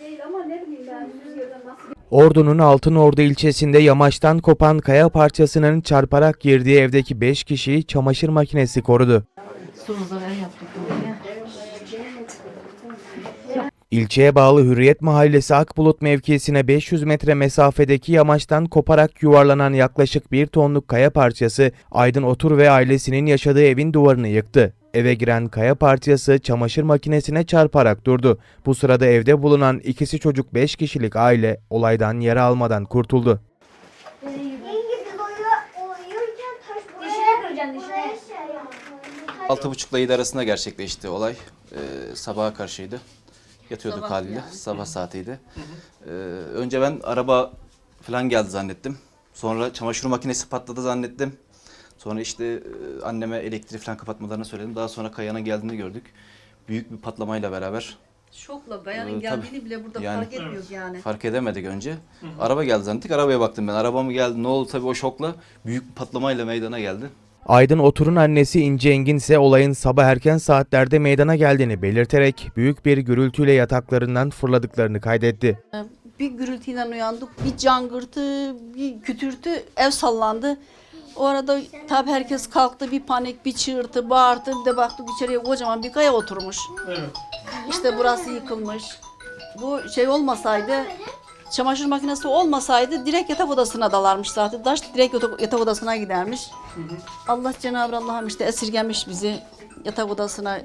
değil ama ne bileyim ben rüzgardan nasıl Ordu'nun Altınordu ilçesinde yamaçtan kopan kaya parçasının çarparak girdiği evdeki 5 kişiyi çamaşır makinesi korudu. İlçeye bağlı Hürriyet Mahallesi Akbulut mevkisine 500 metre mesafedeki yamaçtan koparak yuvarlanan yaklaşık 1 tonluk kaya parçası Aydın Otur ve ailesinin yaşadığı evin duvarını yıktı. Eve giren kaya parçası çamaşır makinesine çarparak durdu. Bu sırada evde bulunan ikisi çocuk 5 kişilik aile olaydan yara almadan kurtuldu. Şey. Altı buçukla yedi arasında gerçekleşti olay. Ee, sabaha karşıydı. Yatıyorduk Sabah haliyle. yani. Sabah saatiydi. Ee, önce ben araba falan geldi zannettim. Sonra çamaşır makinesi patladı zannettim. Sonra işte e, anneme elektriği falan kapatmalarını söyledim. Daha sonra kayanın geldiğini gördük. Büyük bir patlamayla beraber Şokla bayanın Ee, geldiğini tabii. bile burada Yani- fark etmiyoruz yani. fark edemedik önce. Araba geldi zannettik. Arabaya baktım ben. Araba mı geldi? Ne oldu? Tabii o şokla büyük bir patlamayla meydana geldi. Aydın Otur'un annesi İnce Engin ise olayın sabah erken saatlerde meydana geldiğini belirterek büyük bir gürültüyle yataklarından fırladıklarını kaydetti. Bir gürültüyle uyandık, bir cangırtı, bir kütürtü, ev sallandı. O arada tabii herkes kalktı, bir panik, bir çığırtı, bağırtı. Bir de baktık içeriye kocaman bir kaya oturmuş. İşte burası yıkılmış. Bu şey olmasaydı, çamaşır makinesi olmasaydı direkt yatak odasına dalarmış zaten. Taş direkt yatak- yatak odasına gidermiş. Allah Cenab-ı Allah'ım işte esirgemiş bizi yatak odasına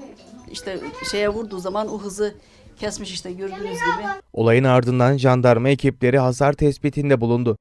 işte şeye vurduğu zaman o hızı kesmiş işte gördüğünüz gibi. Olayın ardından jandarma ekipleri hasar tespitinde bulundu.